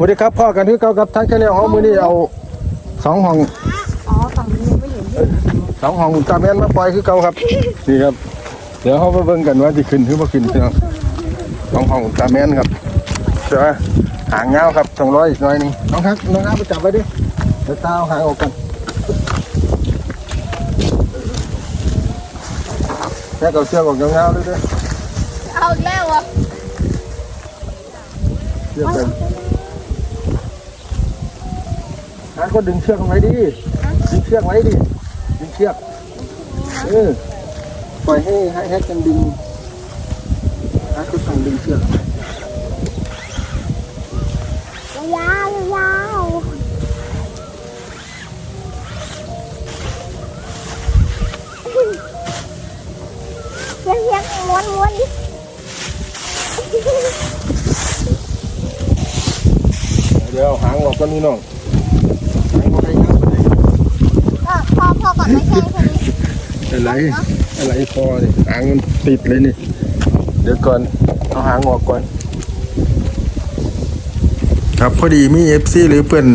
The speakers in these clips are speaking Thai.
วสวัสดีครับพ่อกันที่เก่ากับทางแค่เลี้ยงของมือนี่เอาสองห้องอ๋อฝั่งนี้ยังไม่เห็นเลยสองห้องอุลตร้าแมนมาปล่อยคือเก่าครับนี่ครับ เดี๋ยวเขาไปเบิ่งกันว่าจะขึ้นหรือไม่ขึ้นเนาะสองห้องอุลตร้าแมนครับเดี๋ยวหางเงาวครับสองร้อยอีกหน่อยหนึงน้องครับน้องครับไปจับไว้ดิเดี๋ยวตาเอาหางออกกันแค่เอาเชือกออกเงาวๆด้วยด้วยเอาอีกแล้วเหรอะเชือกกัน หางก็ดึงเชือกไว้ดิดึงเชือกไว้ดิดึงเชือกเออปล่อยให้ให้ให้กันดึงหางก็ต้องดึงเชือกยาวยาวเพียงเพียงม้วนม้วนดิเดี๋ยวหางออกกันนี่น้องหางออกไปครับ ก็พ อพอก่อนไม่ใช่แค่นี้อะไร อะไรพอนี่หางมันติดเลยนี่ เดี๋ยวก่อน เอาหางออกก่อน ครับพอดีมีเอฟซีหรือเพื่อน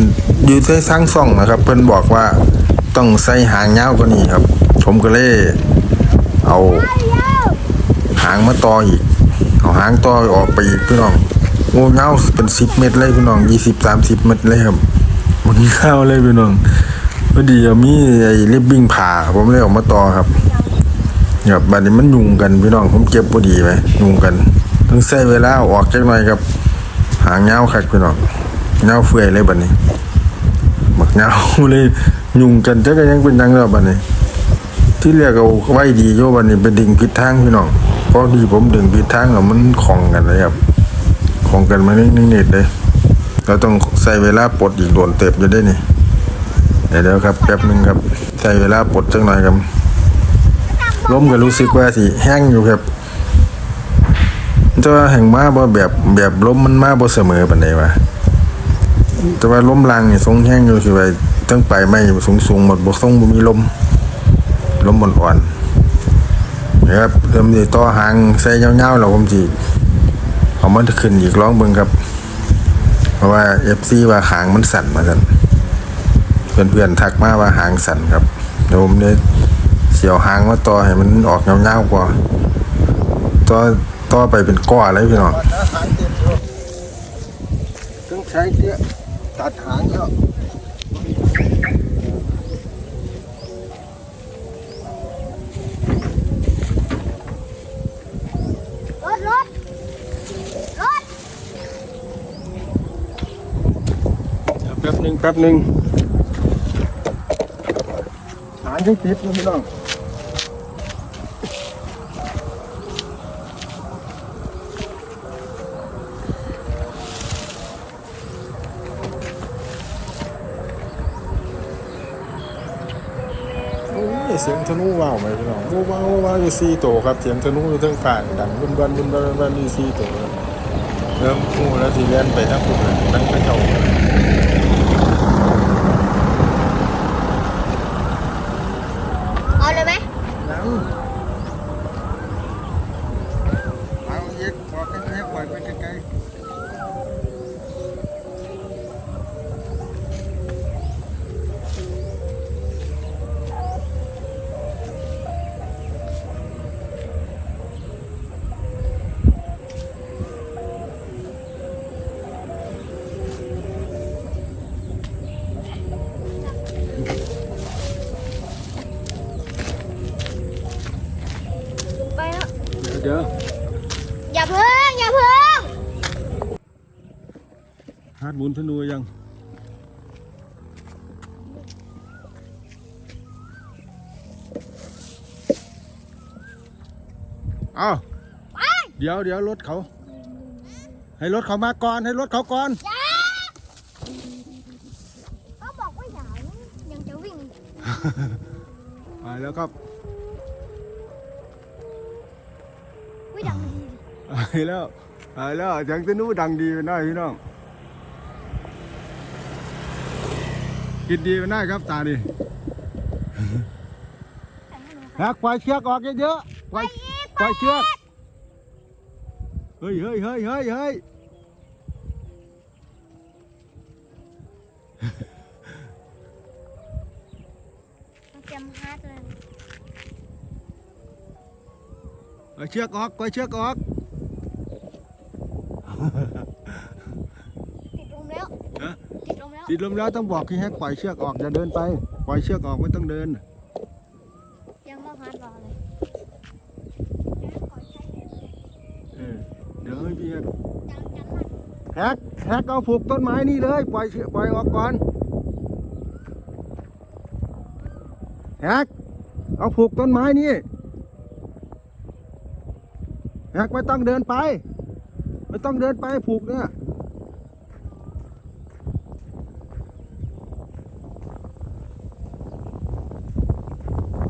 อยู่ในสร้างซ่องนะครับ เพื่อนบอกว่าต้องใส่หางยาวกว่านี้ครับ ผมก็เลยเอาหางมาต่ออีก เอาหางต่อออกไปอีกพี่น้องโอ้ยาเป็นสิบเมตรเลยพี่น้องยี่สิบสามสิบเมตรเลยครับมันยาเลยพี่น้อง พอดีมีไอ้ริบบิ้งผ่าผมเลยออกมาต่อครับครับบัดนี้มันยุงกันพี่น้องผมเก็บพอดีไหมยุงกันต้องใช้เวลาออกจักหน่อยครับ หางเงาคักพี่น้องเงาเฟื่อยเลยบัดนี้บักเงาเลยยุงกันจักก็ยังเป็นยังแล้วบัดนี้ ที่เรียกเอาไว้ดีโยบัดนี้ไปดึงผิดทางพี่น้องเพราะดีผมดึงผิดทางแล้วมันคล้องกันเลยครับคล้องกันมานิ่งๆเน็ตเลยเราต้องใส่เวลาปลดอีกโดนเต็บอยู่ได้นี่ ดี๋ยวเดี๋ยวครับแป๊บหนึ่งครับใส่เวลาปลดจักหน่อยครับล้มก็รู้สึกว่าสิแห้งอยู่ครับแต่ว่าแห่งมาบ่แบบแบบล้มมันมาบ่เสมอปานใดวะแต่ว่าล้มลางนี่ทรงแห้งอยู่สิว่าตั้งไปไม่สูงสูงหมดบ่ทรงบ่มีลมลมอ่อนๆนะครับเริ่มสิต่อหางใส่ยาวๆแล้วผมสิเอามันขึ้นอีกลองเบิ่งครับ เพราะว่า FC ว่าหางมันสั่นมาซั่น เพื่อนๆทักมาว่าหางสั่นครับเดี๋ยวผมเนี่ยเสียวหางมาต่อให้มันออกยาวๆกว่าต่อต่อไปเป็นก้อเลยพี่น้องอาหารเต็มอยู่ต้องใช้เตี้ยตัดหางแล้วรถรถรถเดี๋ยวแป๊บหนึ่งแป๊บหนึ่งหางยังติดอยู่พี่น้องเสียงธนูว้าวไหมพี่น้องว้าวว้าวว้าวอยู่สี่ตัวครับเสียงธนูอยู่ทั้งฝ่ายดังบุนบันบุนบันบุนบันอยู่สี่ตัวเริ่มงูแล้วทีเล่นไปทั้งคุณเลยทั้งกระเจ้า เดี๋ยวอย่าเพิ่งอย่าเพิ่งฮาดหมุนธนูยังเอาเดี๋ยวเดี๋ยวรถเขา ให้รถเขามาก่อนให้รถเขาก่อนก็บอกว่าอย่ายังจะวิ่งไปแล้วครับ วิ่งดังดีไปแล้วไปแล้วจังธนูดังดีไปหน่อยพี่น้องกินดีไปหน่อยครับตาดิฮักปล่อยเชือกออกเยอะๆปล่อยปล่อยเชือกฮ้ยเฮ้ยเฮ้ยเฮ้ยเฮ้ยมันเต็มฮาร์ดเลย เอาเชือกออกปล่อยเชือกออกติดลมแล้วฮะติดลมแล้วติดลมแล้วต้องบอกพี่แฮกปล่อยเชือกออกอย่าเดินไป ปล่อยเชือกออกไม่ต้องเดิน ยังไม่ฮาร์ดรอเลยเออเดี๋ยวให้พี่แฮกจังจังมันแฮกแฮกเอาผูกต้นไม้นี่เลยปล่อยเชือกปล่อยออกก่อนแฮกเอาผูกต้นไม้นี่ แฮกไม่ต้องเดินไป ไม่ต้องเดินไปผูกเนี่ย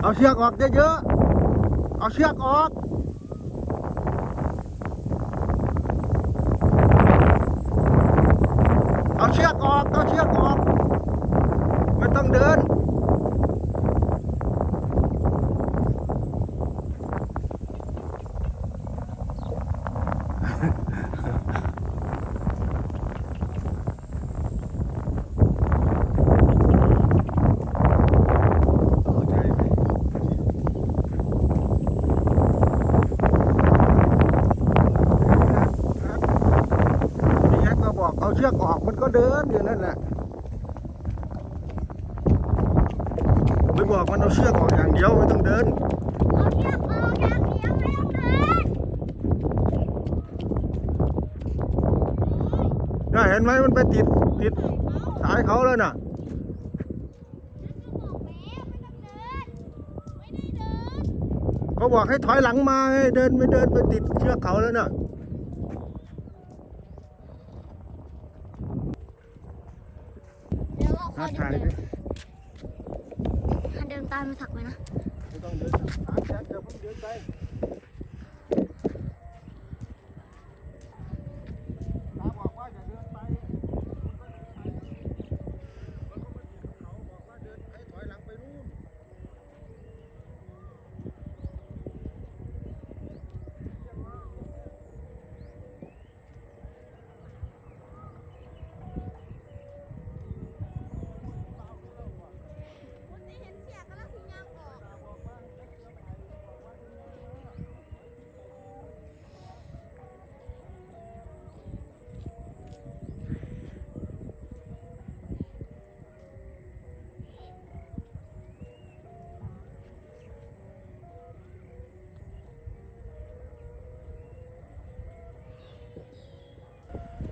เอาเชือกออกเยอะๆ เอาเชือกออกเอาเชือกออกเอาเชือกออก ไม่ต้องเดิน พี่แฮกก็บอก เอาเชือกออกมันก็เดินอยู่นั่นแหละไปบอกมันเอาเชือกออกอย่างเดียวไม่ต้องเดินเอาเชือกออกอย่างเดียวไม่ต้องเดินน่าเห็นไหมมันไปติดติดสายเขาแล้วน่ะบอกแล้วไม่ต้องเดินไม่ได้เดินเขาบอกให้ถอยหลังมาให้เดินไม่เดินไปติดเชือกเขาแล้วน่ะ เดี๋ยวเอาคอน่าเดิถ่ายนดิเดินตามมาสักไหมนะไม่ต้องเดินตามแจ็คเดี๋ยวผมเดินไป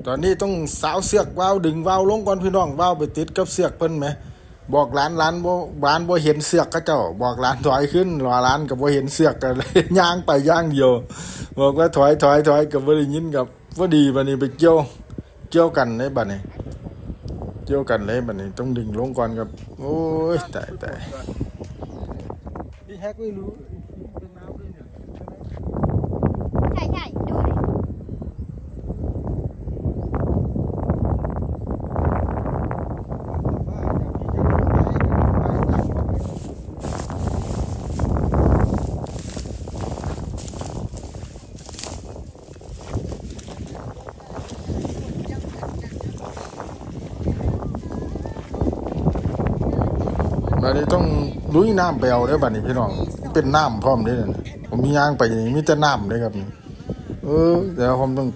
ตอนนี้ต้องสาวเสือกวาวดึงวาวลงก่อนพี่น้องวาวไปติดกับเสือกเพิ่นไหมบอกร้านร้านบ่ร้านบ่เห็นเสือกก็เจ้า บอกร้านถอยขึ้นรอร้านก็บ่เห็นเสือกก็เลยย่างไปย่างเดียวบอกว่าถอยถอยถอยก็บ่ได้ยินกับพอดีบัดนี้ไปเกี่ยวเกี่ยวกันเลยบัดนี้เกี่ยวกันเลยบัดนี้ต้องดึงลงก่อนครับ โอ้ยตายตายพี่แฮกไม่รู้เป็นน้ำด้วยเนี่ย ใช่ใช่ดูดิ ว่าอย่างพี่จะไปไปไป บัดนี้ต้องลุ ยน้ำไปเอาเด้บัดนี้พี่น้อง เป็นน้ำพร้อมเด้อนั่นน่ะผมมีย่างไปนี่มีแต่น้ำเด้ครับนี่เออเดี๋ยวผมต้อง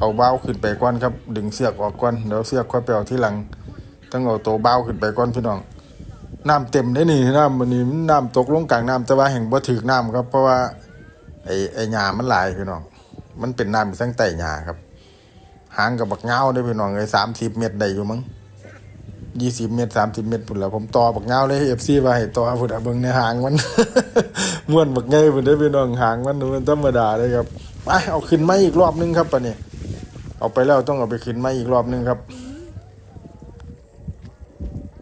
เอาเบ้าขึ้นไปก่อนครับ ดึงเสือกออกก่อนเดี๋ยวเสือกค่อยไปเอาที่หลังต้องเอาตัวเบ้าขึ้นไปก่อนพี่น้องน้ำเต็มได้นี่น้ำมันนี่น้ำตกลงกลางน้ำแต่ว่าแห่งบ่ถึกน้ำครับ เพราะว่าไอ้ไอ้หญ้ามันหลายพี่น้อง มันเป็นน้ำอยู่ทั้งใต้หญ้าครับหางกับบักเงาได้พี่น้องไอ้สามสิบเมตรได้อยู่มั้ง ยี่สิบเมตรสามสิบเมตรปุ่นแล้วผมต่อบักเงาเลยเอฟซีว่าให้ต่อพุ่นอะเบิ่งในหางมัน ม้วนบักไงพุ่นได้อพี่น้องหางมันมันธรรมดาเลยครับไปเอาขึ้นมาอีกรอบนึงครับปะเนี่ยเอาไปแล้วต้องเอาไปขึ้นมาอีกรอบนึงครับ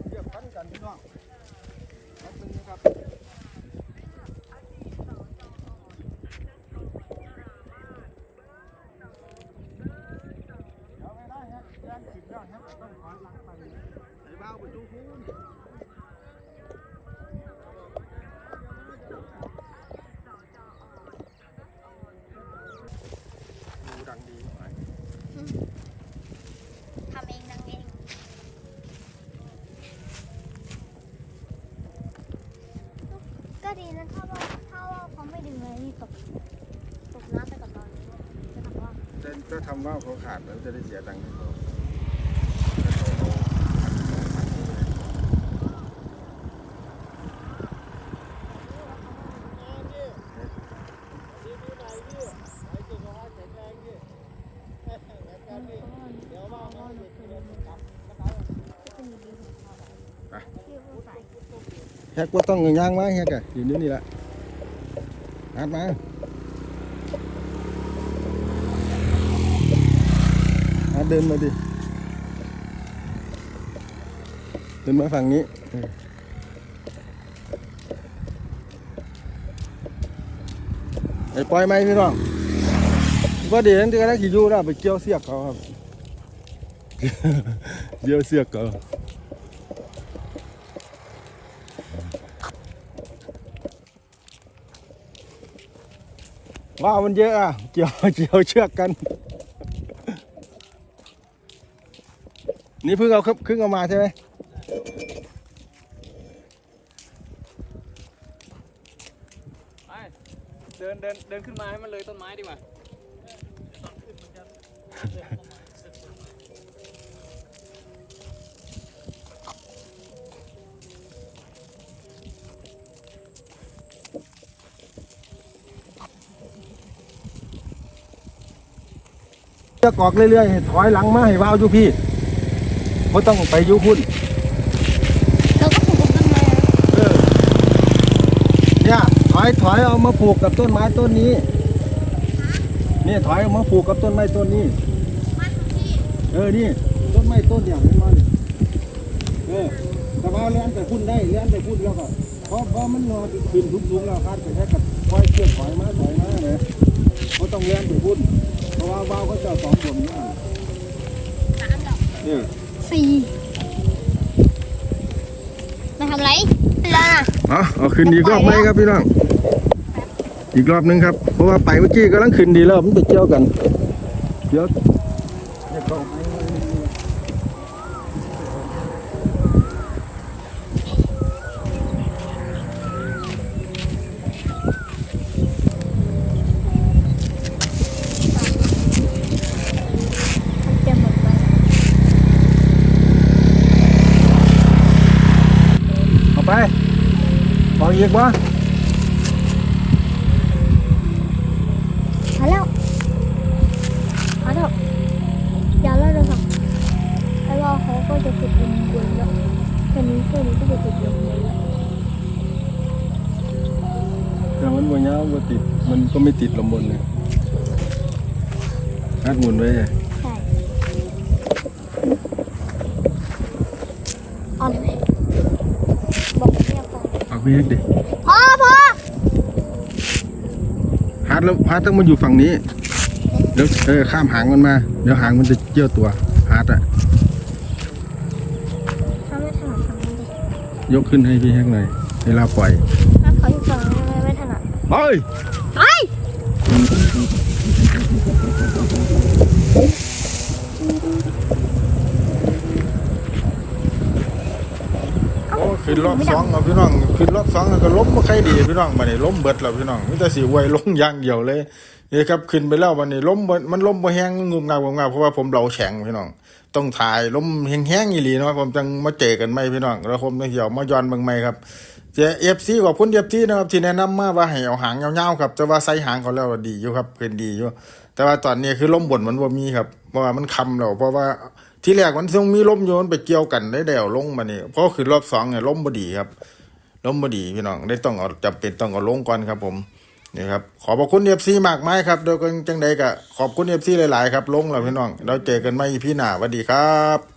เรียกพันกันพี่น้องพันหนึ่งครับเดี๋ยวไม่ได้ฮะแรงขึ้นแล้วฮะต้องถอยหลังไปไอ้บ้าวไปดูคูนดูดังดี ถ้าทำว่าเขาขาดแล้วจะได้เสียตังค์ให้เขาแฮกว่าต้องย่างมาแฮกอะอยู่นี่นี่แหละหัดมา อะ เดินมาดิ เดินมาฝั่งนี้เออไอ้ปล่อยไหมพี่น้องว่าเดี๋ยวนั้นที่กำลังขี่อยู่แล้วไปเกี่ยวเสียกเขาครับ เกี่ยวเสียกเขาว้าวมันเยอะอะ เกี่ยวเกี่ยวเชือกกัน นี่เพิ่งเอาขึ้นขึ้นเอามาใช่ไหมไปเดินเดินเดินขึ้นมาให้มันเลยต้นไม้ดีกว่าเชือกออกเรื่อยๆถอยหลังมาให้วาวอยู่พี่ ไม่ต้องไปอยุพุ่นเราก็ผูกกับต้นไม้เออเนี่ยถอยถอยเอามาผูกกับต้นไม้ต้นนี้เนี่ยถอยเอามาผูกกับต้นไม้ต้นนี้ มาตรงนี้เออนี่ต้นไม้ต้นอย่างนี้มันเออแต่ว่าเลี้ยนไปพุ่นได้เลี้ยนไปพุ่นแล้วก็เพราะเพราะมันนอนขึ้นสูงๆแล้วคาดไปแค่กับคอยเชือกถอยมาถอยมาเลยเขาต้องเลี้ยนไปพุ่นเพราะว่าวาวเขาจะสองผมนี่สามดอกเออ สี่มาทำไรล่ะเอาเอาขึ้นอีกรอบไหมครับพี่น้อง อีกรอบหนึงครับ เพราะว่าไปเมื่อกี้กำลังขึ้นดีแล้วมันไปเกี่ยวกันเดี๋ยว ไปบอกอีกวะมาแล้วมาแล้วอย่าเล่าเลยค่ะไอ้ว่าเขาก็จะติดลมเย็นแล้วแค่นี้แค่นี้ก็จะติดลมเย็นแล้วแต่มันบ่ยาวบ่ติด มันก็ไม่ติดลมบนเลยคาดหมุนไว้เลย เอาไปเฮ็ดดิพ่อพ่อฮาร์ดแล้วฮาร์ดต้องมาอยู่ฝั่งนี้เดี๋ยวเออข้ามหางมันมา เดี๋ยวหางมันจะเจียวตัวฮาร์ดอะถ้าไม่ถนัดทำไม่ได้ยกขึ้นให้พี่แห้งหน่อยเวลาปล่อยถ้าเขาอยู่ฝั่งนี้ไม่ไม่ถนัดเฮ้ยไอ้ โอ้ ขึ้นรอบสองเอาพี่น้องขึ้นรอบสองแล้วก็ล้มมาใครดีพี่น้องมาเนี่ล้มเบิดแล้วพี่น้องมิแต่สีไวยลงอย่างเดียวเลยนี่ครับขึ้นไปแล้ววันนี้ล้มบ่มันล้มบ่แห้งงุมงาบงาเพราะว่าผมเราแข็งพี่น้อง ต้องถ่ายล้มแห้งๆอีหลีเนาะผมจังมาเจอกันไหมพี่น้องแล้วผมจะเหี่ยวมาย้อนเบิ่งใหม่ครับเจเอฟซีขอบคุณเอฟซีนะครับที่แนะนำมาว่าให้เอาหางยาวๆครับแต่ว่าใส่หางเขาแล้วดีอยู่ครับเป็นดีอยู่ แต่ว่าตอนนี้คือล้มบ่นมันบ่มีครับเพราะว่ามันคำแล้วเพราะว่าที่แรกมันต้องมีล้มโยนไปเกี่ยวกันได้เดี่ยวลงมานี่เพราะคือรอบสองเนี่ยล้มบดีครับล้มบดีพี่น้องได้ต้องเอาจำเป็นต้องเอาลงก่อนครับ ผมนี่ครับขอบคุณเอฟซีมากมายครับโดยกันจังใดก็ขอบคุณเอฟซีหลาย ๆ ครับลงแล้วพี่น้องเราเจอกันใหม่พี่หน้าสวัสดีครับ